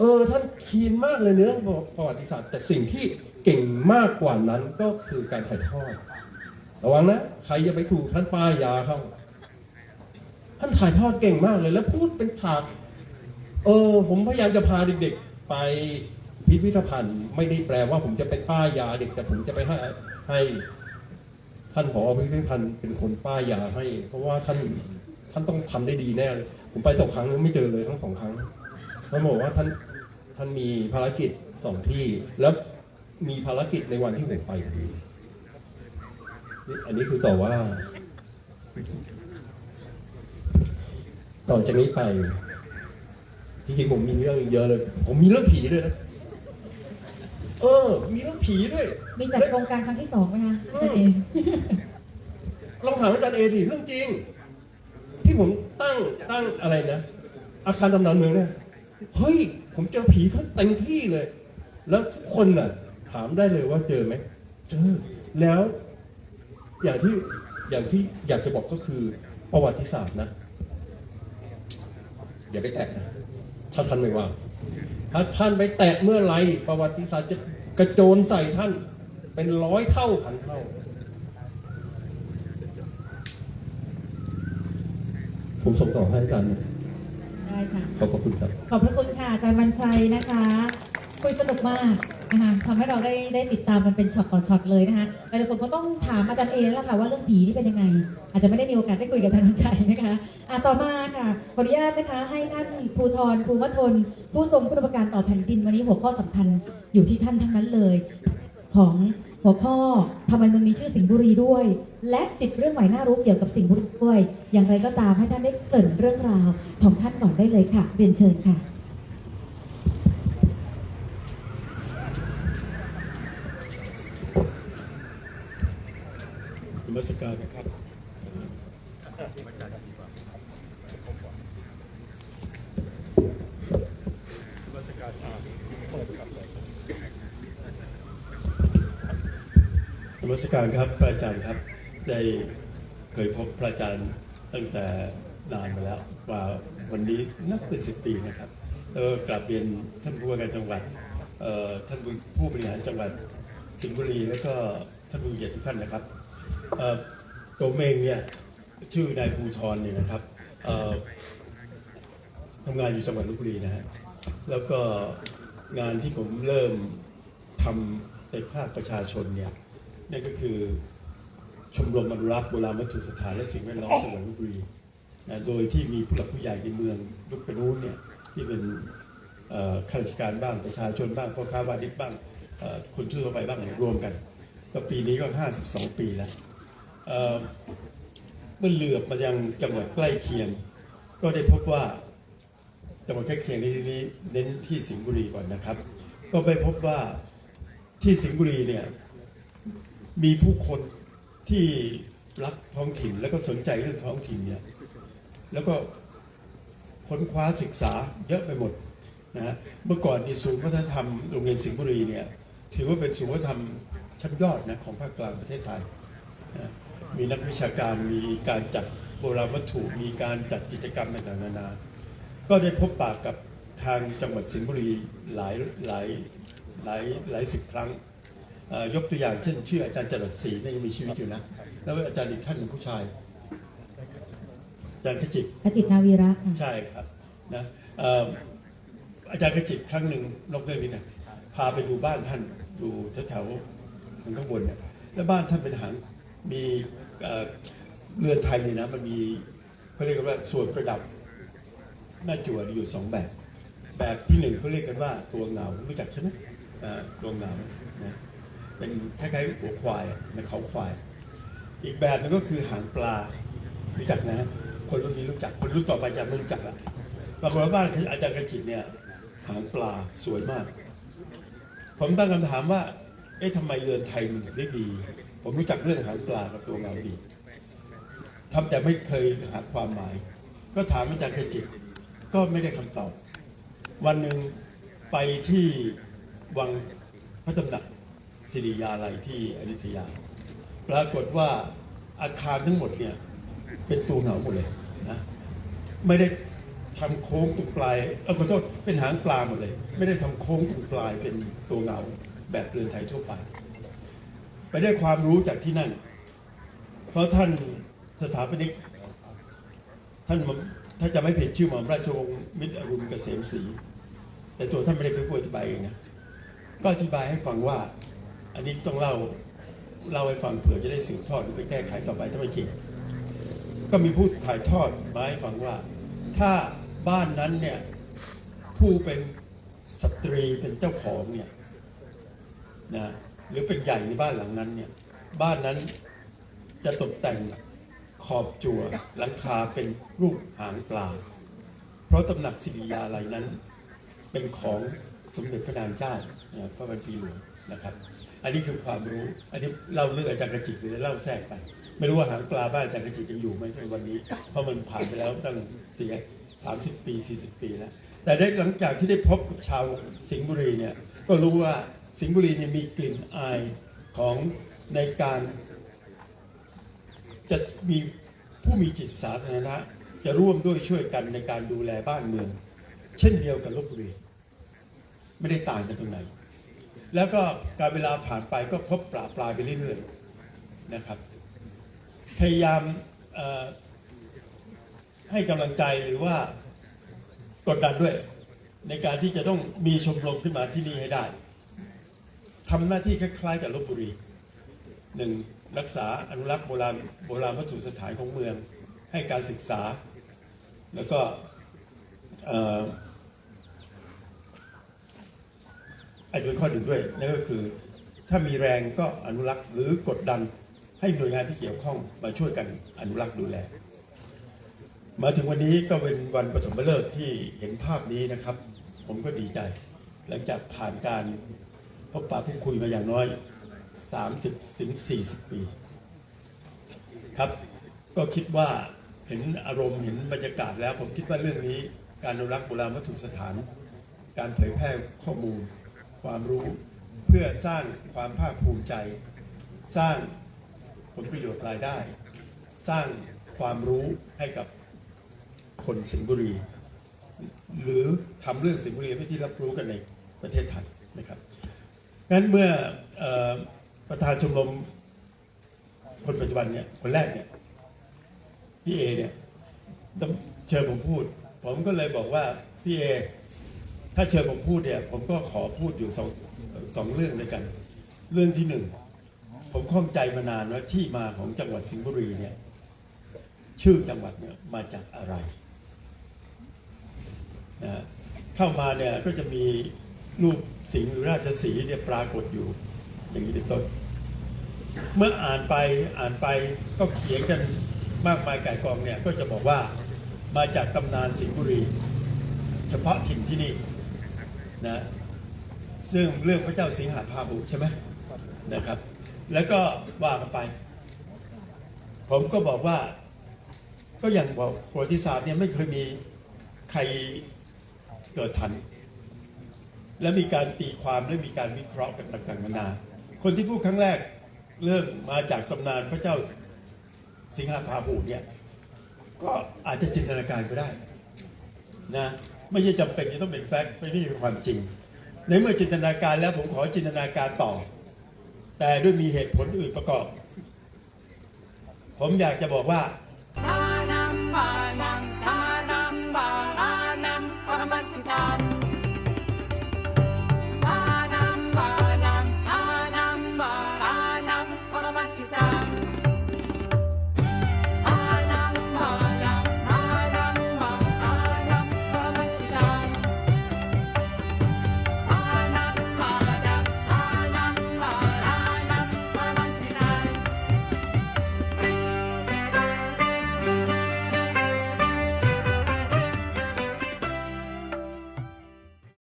เออท่านคีนมากเลยเนื้อประวัติศาสตร์ แต่สิ่งที่เก่งมากกว่านั้นก็คือการถ่ายทอดระวังนะใครจะไปถูกท่านป้ายยาเขาท่านถ่ายทอดเก่งมากเลยแล้วพูดเป็นฉาก เออ ผมพยายามจะพาเด็กๆ ไปพิพิธภัณฑ์ ไม่ได้แปลว่าผมจะไปป้ายยาเด็กแต่ผมจะไปให้ให้ท่านผอพิพิธภัณฑ์เป็นคนป้ายยาให้ เพราะว่าท่านท่านต้องทำได้ดีแน่เลย ผมไปสองครั้งไม่เจอเลยทั้งสองครั้งท่านบอกว่าท่าน ท่านมีภารกิจสองที่ แล้วมีภารกิจในวันที่ผมไปพอดีนี่อันนี้คือต่อว่า ต่อจากนี้ไปจริงๆผมมีเรื่องอีกเยอะเลย ผมมีเรื่องผีด้วยนะเออ มีเรื่องผีด้วยมีจัดโครงการครั้งที่สองไหมคะอาจารย์เอลองถามอาจารย์เอดิเรื่องจริง ที่ผมตั้งตั้งอะไรนะ อาคารตำนานเมืองเนี่ยเฮ้ย ผมเจอผีเขาเต็มที่เลย แล้วคนน่ะ ถามได้เลยว่าเจอไหมเจอแล้ว อย่างที่อย่างที่อยากจะบอกก็คือประวัติศาสตร์นะอย่าไปแตะนะถ้าท่านไม่ว่างถ้าท่านไปแตะเมื่อไหรประวัติศาสตร์จะกระโจนใส่ท่าน เป็นร้อยเท่าพันเท่าผมส่งต่อให้อาจารย์น ได้ค่ะ ขอบพระคุณครับ ขอบพระคุณค่ะอาจารย์วันชัยนะคะ คุยสนุกมากนะคะทำให้เราได้ได้ติดตามกันเป็นช็อตต่อช็อตเลยนะคะหลายๆคนก็ต้องถามอาจารย์เอแล้วค่ะว่าเรื่องผีนี่เป็นยังไง อาจจะไม่ได้มีโอกาสได้คุยกับอาจารย์วันชัยนะคะอะต่อมาค่ะขออนุญาตนะคะ ให้ท่านภูธรภูวทน ผู้ทรงคุณูปการต่อแผ่นดินวันนี้หัวข้อสำคัญอยู่ที่ท่านทั้งนั้นเลย ของ หัวข้อทำไมมืองนี้ชื่อสิงห์บุรีด้วย และสิบเรื่องใหม่น่ารู้เกี่ยวกับสิงห์บุรีด้วย อย่างไรก็ตามให้ท่านได้เกริ่นเรื่องราวของท่านก่อนได้เลยค่ะเรียนเชิญค่ะ นมัสการนะครับนมัสการครับน มัสการครับพระอาจารย์ครับ ได้เคยพบพระอาจารย์ตั้งแต่นานมาแล้วว่าวันนี้นับเป็นสิบปีนะครับแล้วก็กราบเรียนท่านผู้ว่าการจังหวัดท่านผู้บริหารจังหวัดสิงห์บุรีแล้วก็ท่านผู้เกียรติทุกท่านนะครับตัวเมงเนี่ยชื่อนายภูทรเนี่ยนะครับทำงานอยู่จังหวัดลบบุรีนะฮะแล้วก็งานที่ผมเริ่มทำในภาคประชาชนเนี่ย นั่นก็คือชมรมอนุรักษ์โบราณวัตถุสถานและสิ่งแวดล้อมจังหวัดลบบุรีนะโดยที่มีผู้หลักผู้ใหญ่ในเมืองยุคปนู้นเนี่ยที่เป็นเอ่อข้าราชการบ้างประชาชนบ้างพ่อค้าวานิชบ้างเอ่อคนทั่วไปบ้างเนี่ยรวมกัน ก็ปีนี้ก็ 52 ปีแล้วเอ่อเมื่อเหลือบมายังจังหวัดใกล้เคียง ก็ได้พบว่าจังหวัดใกล้เคียงในที่นี้เน้นที่สิงห์บุรีก่อนนะครับ ก็ไปพบว่าที่สิงห์บุรีเนี่ย มีผู้คนที่รักท้องถิ่น แล้วก็สนใจเรื่องท้องถิ่นเนี่ยแล้วก็ค้นคว้าศึกษาเยอะไปหมดนะฮะเมื่อก่อนในศูนย์วัฒนธรรมโรงเรียนสิงห์บุรีเนี่ยถือว่าเป็นศูนย์วัฒนธรรมชั้นยอดนะของภาคกลางประเทศไทยนะมีนักวิชาการมีการจัดโบราณวัตถุมีการจัดกิจกรรมต่างๆนานา ก็ได้พบปากกับทางจังหวัดสิงห์บุรีหลายหลายหลายหลายสิบครั้ง ยกตัวอย่างเช่นชื่ออาจารย์จรัสศรีเนี่ยยังมีชีวิตอยู่นะ แล้วอาจารย์อีกท่านหนึ่งผู้ชายอาจารย์ขจิตพระจิตนาวีระค่ะใช่ครับนะเอ่ออาจารย์กระจิตครั้งหนึ่งนอกเรื่องนี้นะพาไปดูบ้านท่านอยู่แถวๆทางข้างบนเนี่ยแล้วบ้านท่านเป็นหางมีเอ่อเรือนไทยเนี่ยนะมันมีเขาเรียกกันว่าส่วนประดับหน้าจั่วอยู่สองแบบ แบบที่หนึ่งเขาเรียกกันว่าตัวเหงารู้จักใช่ไหมอ่าตัวเหงานะ เป็นคล้ายๆหัวควายอะในเขาควาย อีกแบบนึงก็คือหางปลารู้จักนะคนรุ่นนี้รู้จักคนรุ่นต่อไปจะไม่รู้จักละปรากฏว่าบ้านคืออาจารย์กระจิตเนี่ยหางปลาสวยมาก ผมตั้งคำถามว่า เอ๊ะทำไมเรือนไทยมันถึงได้ดี ผมรู้จักเรื่องหางปลากับตัวเงาดีทำแต่ไม่เคยหาความหมาย ก็ถามอาจารย์กระจิตก็ไม่ได้คำตอบ วันหนึ่งไปที่วังพระตำหนัก ศิริยาลัยที่อยุธยา ปรากฏว่าอาคารทั้งหมดเนี่ยเป็นตัวเหงาหมดเลยนะไม่ได้ทำโค้งตรงปลายเออขอโทษเป็นหางปลาหมดเลย ไม่ได้ทำโค้งตรงปลายเป็นตัวเหงาแบบเรือนไทยทั่วไป ไปได้ความรู้จากที่นั่น เพราะท่านสถาปนิกท่านถ้าจะไม่ผิดชื่อหม่อมราชวงศ์มิตรอรุณเกษมศรีแต่ตัวท่านไม่ได้เป็นผู้อธิบายเองนะก็อธิบายให้ฟังว่า อันนี้ต้องเล่าเล่าให้ฟังเผื่อจะได้สืบทอดหรือไปแก้ไขต่อไปถ้าไม่จริง ก็มีผู้ถ่ายทอดมาให้ฟังว่า ถ้าบ้านนั้นเนี่ยผู้เป็นสตรีเป็นเจ้าของเนี่ยนะหรือเป็นใหญ่ในบ้านหลังนั้นเนี่ยบ้านนั้นจะตกแต่งขอบจั่วหลังคาเป็นรูปหางปลา เพราะตำหนักศิริยาอะไรนั้น เป็นของสมเด็จพระนางเจ้าพระบัณฑีหลวงนะครับ อันนี้คือความรู้ อันนี้เล่าเรื่องอาจารย์กระจิตหรือเล่าแทรกไป ไม่รู้ว่าหางปลาบ้านอาจารย์กระจิตยังอยู่ไหมในวันนี้ เพราะมันผ่านไปแล้วตั้งเสียสามสิบปีสี่สิบปีแล้ว แต่ได้หลังจากที่ได้พบกับชาวสิงห์บุรีเนี่ย ก็รู้ว่าสิงห์บุรีเนี่ยมีกลิ่นอายของในการจะมีผู้มีจิตสาธารณะจะร่วมด้วยช่วยกันในการดูแลบ้านเมือง เช่นเดียวกับลบบุรี ไม่ได้ต่างกันตรงไหน แล้วก็การเวลาผ่านไปก็พบปราปลายไปเรื่อยๆนะครับ พยายามให้กำลังใจหรือว่ากดดันด้วย ในการที่จะต้องมีชมรมขึ้นมาที่นี่ให้ได้ทำหน้าที่คล้ายๆกับลบบุรีหนึ่งรักษาอนุรักษ์โบราณโบราณวัตถุสถานของเมือง ให้การศึกษา แล้วก็ อ่อไอ้ด้วยข้อหนึ่งด้วยนั่นก็คือ ถ้ามีแรงก็อนุรักษ์หรือกดดันให้หน่วยงานที่เกี่ยวข้องมาช่วยกันอนุรักษ์ดูแล มาถึงวันนี้ก็เป็นวันปฐมฤกษ์ที่เห็นภาพนี้นะครับ ผมก็ดีใจ หลังจากผ่านการพบปะพูดคุยมาอย่างน้อย 30ถึง40 ปี ครับ ก็คิดว่าเห็นอารมณ์เห็นบรรยากาศแล้ว ผมคิดว่าเรื่องนี้การอนุรักษ์โบราณวัตถุสถาน การเผยแพร่ข้อมูล ความรู้เพื่อสร้างความภาคภูมิใจ สร้างผลประโยชน์รายได้ สร้างความรู้ให้กับคนสิงห์บุรี หรือทำเรื่องสิงห์บุรีให้ที่รับรู้กันในประเทศไทยนะครับงั้นเมื่ออประธานชมรมคนปัจจุบันเนี่ยคนแรกเนี่ยพี่เอเนี่ยต้องเชิญผมพูด ผมก็เลยบอกว่าพี่เอ ถ้าเชิญผมพูดเนี่ย ผมก็ขอพูดอยู่สองสองเรื่องด้วยกัน เรื่องที่หนึ่งผมข้องใจมานานว่าที่มาของจังหวัดสิงห์บุรีเนี่ย ชื่อจังหวัดเนี่ยมาจากอะไรนะเข้ามาเนี่ยก็จะมีรูปสิงห์หรือราชสีเนี่ยปรากฏอยู่ อย่างนี้เป็นต้นเมื่ออ่านไปอ่านไปก็เขียนกันมากมายไก่ายกองเนี่ยก็จะบอกว่ามาจากตำนานสิงห์บุรี เฉพาะถิ่นที่นี่ นะซึ่งเรื่องพระเจ้าสิงหาภาบุใช่ไหมนะครับ แล้วก็ว่ากันไป ผมก็บอกว่า ก็อย่างบอกประวัติศาสตร์เนี่ยไม่เคยมีใครเกิดทัน และมีการตีความและมีการวิเคราะห์กันต่างๆนานา คนที่พูดครั้งแรกเรื่องมาจากตำนานพระเจ้าสิงหาภาหูเนี่ย ก็อาจจะจินตนาการก็ได้นะ ไม่ใช่จำเป็นจะต้องเป็นแฟกต์ไม่ได้เป็นความจริง ในเมื่อจินตนาการแล้วผมขอจินตนาการต่อ แต่ด้วยมีเหตุผลอื่นประกอบ ผมอยากจะบอกว่า